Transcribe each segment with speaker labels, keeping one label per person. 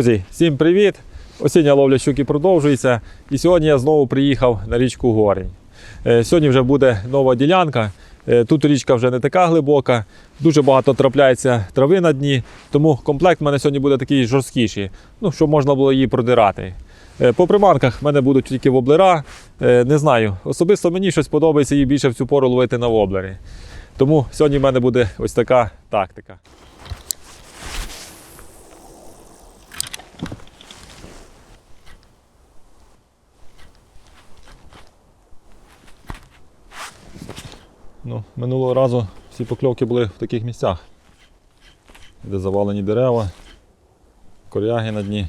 Speaker 1: Друзі, всім привіт! Осіння ловля щуки продовжується. І сьогодні я знову приїхав на річку Горінь. Е, Сьогодні вже буде нова ділянка. Е, Тут річка вже не така глибока, дуже багато трапляється трави на дні, тому комплект в мене сьогодні буде такий жорсткіший, ну, щоб можна було її продирати. Е, По приманках в мене будуть тільки воблера. Не знаю, особисто мені щось подобається її більше в цю пору ловити на воблері. Тому сьогодні в мене буде ось така тактика. Ну, минулого разу всі покльовки були в таких місцях, де завалені дерева, коряги на дні.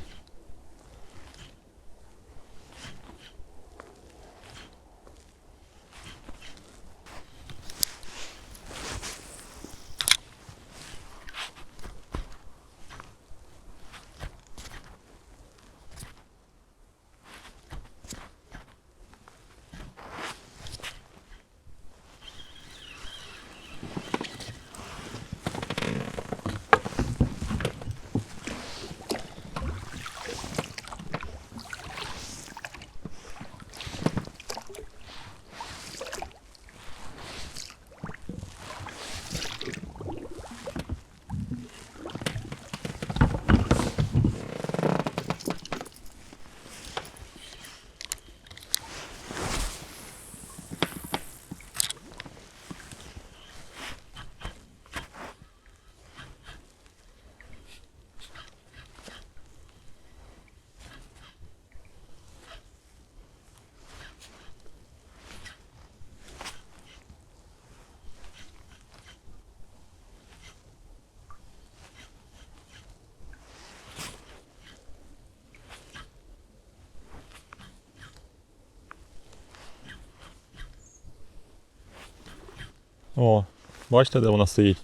Speaker 1: О, бачите, де вона стоїть?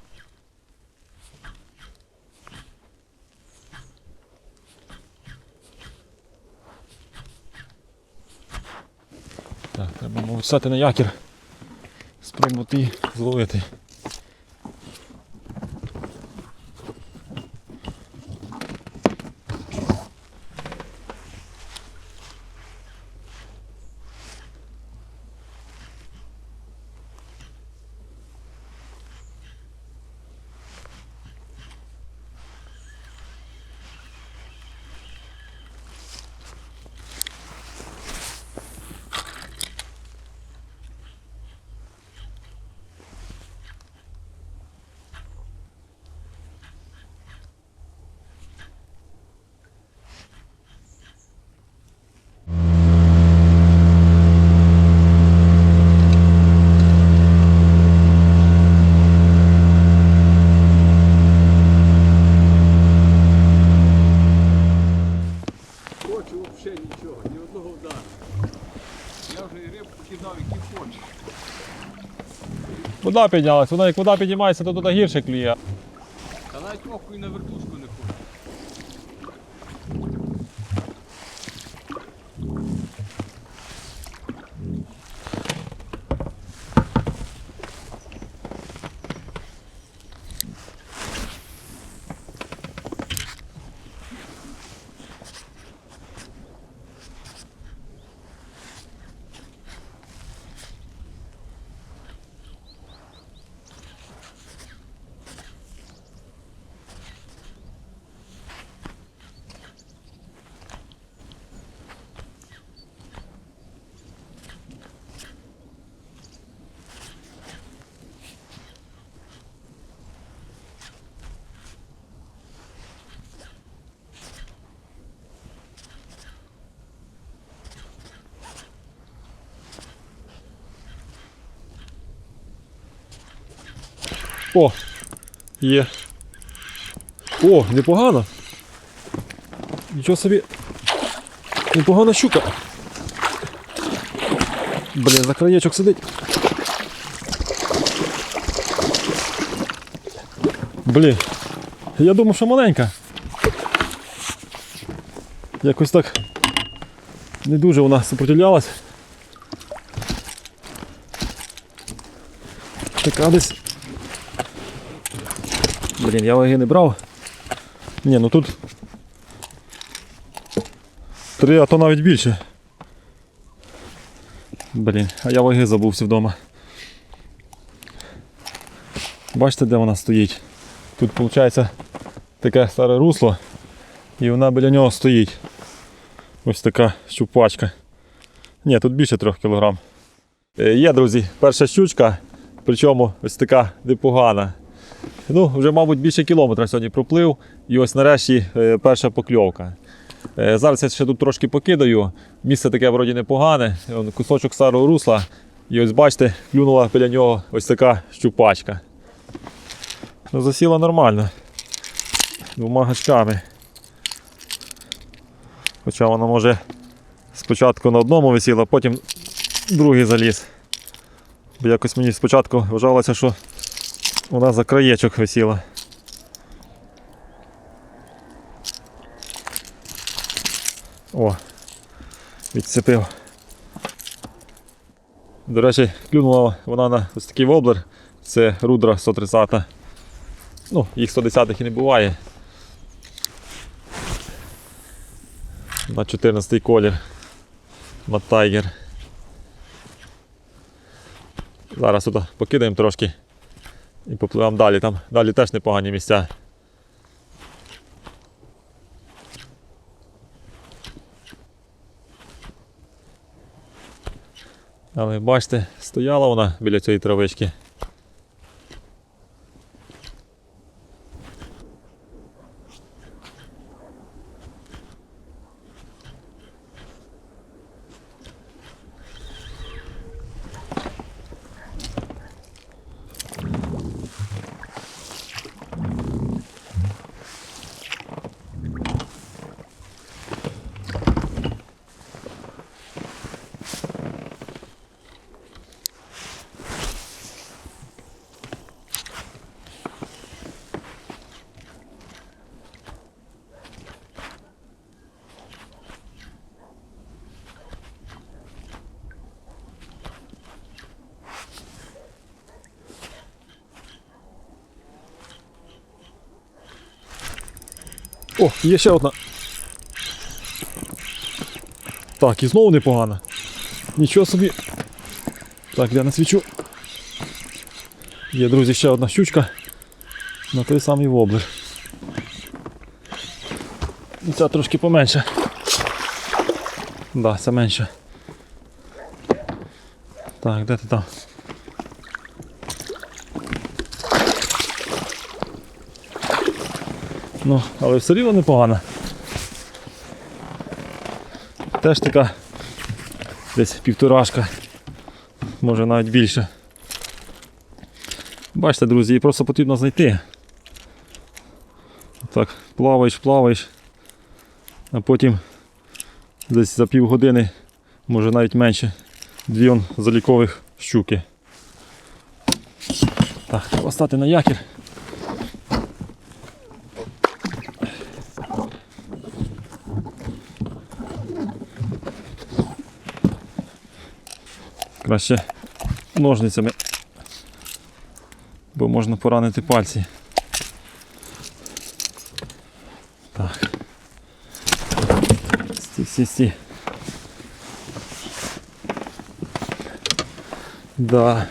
Speaker 1: Так, треба мабуть, на якір. Спробувати зловити. Вода піднялась, вона як піднімається, то туди гірше кліє.
Speaker 2: Та навіть і на вертушку не хочу.
Speaker 1: О, є. О, непогано. Нічого собі. Непогана щука. Блін, за краєчок сидить. Блін. Я думав, що маленька. Якось так не дуже вона сопротивлялась. Така десь Блін, я ваги не брав. Ні, ну тут Три, а то навіть більше. Блін, а я ваги забувся вдома. Бачите, де вона стоїть? Тут виходить таке старе русло, і вона біля нього стоїть. Ось така щупачка. Ні, тут більше 3 кг. Є, друзі, перша щучка, причому ось така непогана. Ну, вже, мабуть, більше кілометра сьогодні проплив. І ось нарешті е, перша покльовка. Е, Зараз я ще тут трошки покидаю. Місце таке вроді непогане. Кусочок старого русла. І ось бачите, клюнула біля нього ось така щупачка. Ну, засіла нормально. Двома гачками. Хоча вона може спочатку на одному висіла, потім другий заліз. Бо якось мені спочатку вважалося, що вона за краєчок висіла. О, відцепив. До речі, клюнула вона на ось такий воблер. Це рудра 130. Ну, їх 110 і не буває. На 14 колір. На тайгер. Зараз тут покидаємо трошки і попливемо далі. Там далі теж непогані місця. Але бачите, стояла вона біля цієї травички. О, є ще одна. Так, і знову непогано. Нічого собі. Так, я на свічу. Є, друзі, ще одна щучка на той самий воблер. І ця трошки поменше. Да, це менше. Так, де ти там? Ну, але все рівно непогано. Теж така десь півторашка, може навіть більше. Бачите, друзі, її просто потрібно знайти. Так, плаваєш, плаваєш, а потім десь за півгодини, може навіть менше, дві он залікових щуки. Так, треба стати на якір. Краще ножницями, бо можна поранити пальці. Так. Сті, сті, сті. Да,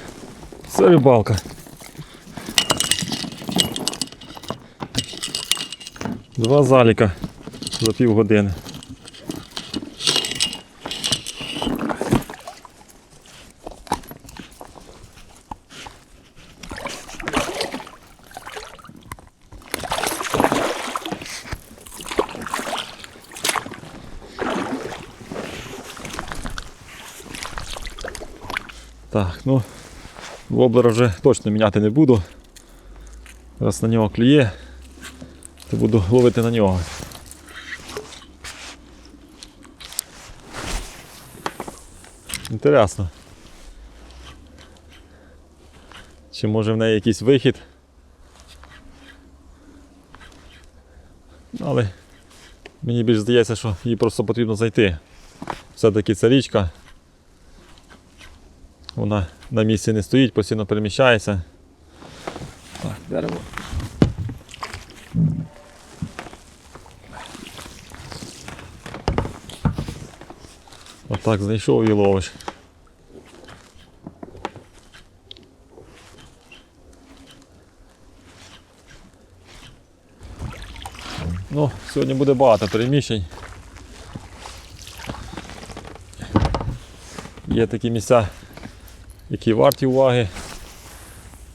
Speaker 1: це рибалка. Два заліка за півгодини. Так, ну, воблера вже точно міняти не буду. Раз на нього клює, то буду ловити на нього. Інтересно. Чи може в неї якийсь вихід? Але мені більш здається, що їй просто потрібно зайти. Все-таки це річка. Вона на місці не стоїть, постійно переміщається. Так, беремо. Так, знайшов і ловиш. Ну, сьогодні буде багато переміщень. Є такі місця, які варті уваги.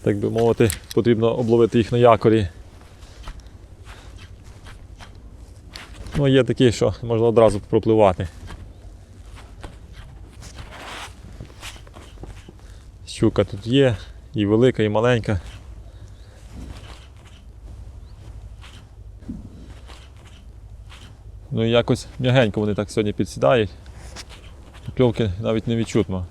Speaker 1: Так би мовити, потрібно обловити їх на якорі. Ну, є такі, що можна одразу пропливати. Щука тут є, і велика, і маленька. Ну і якось м'ягенько вони так сьогодні підсідають. Кльовки навіть не відчутно.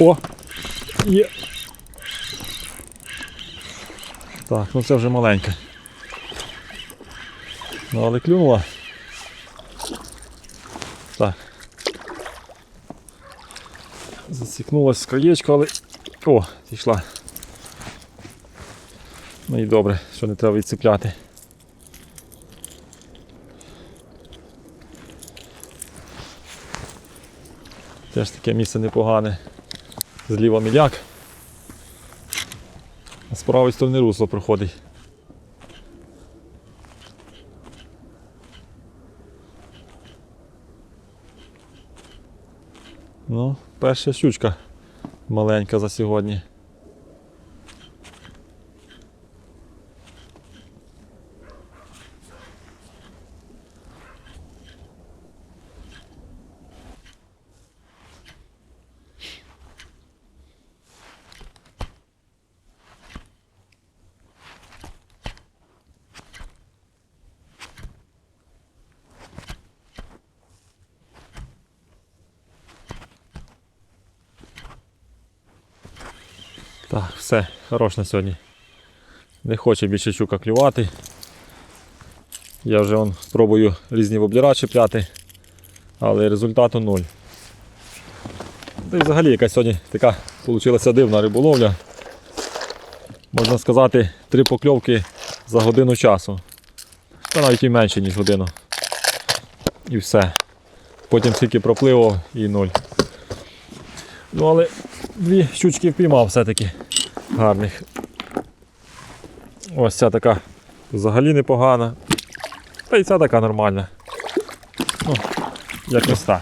Speaker 1: О! Є. Так, ну це вже маленька. Ну, але клюнула. Так. Засікнулась з краєчка, але... О, зійшла. Ну і добре, що не треба відцепляти. Теж таке місце непогане. Зліва міляк. А з правої сторони русло проходить. Ну, перша щучка маленька за сьогодні. Так, все, хорош на сьогодні. Не хоче більше щука клювати. Я вже он, спробую різні воблера чіпляти, але результату нуль. Та й взагалі якась сьогодні така вийшла дивна риболовля. Можна сказати, три покльовки за годину часу. Та навіть і менше, ніж годину. І все. Потім скільки пропливо і нуль. Ну але дві щучки впіймав все-таки гарних. Ось ця така взагалі непогана. Та й ця така нормальна. Ну, якось так.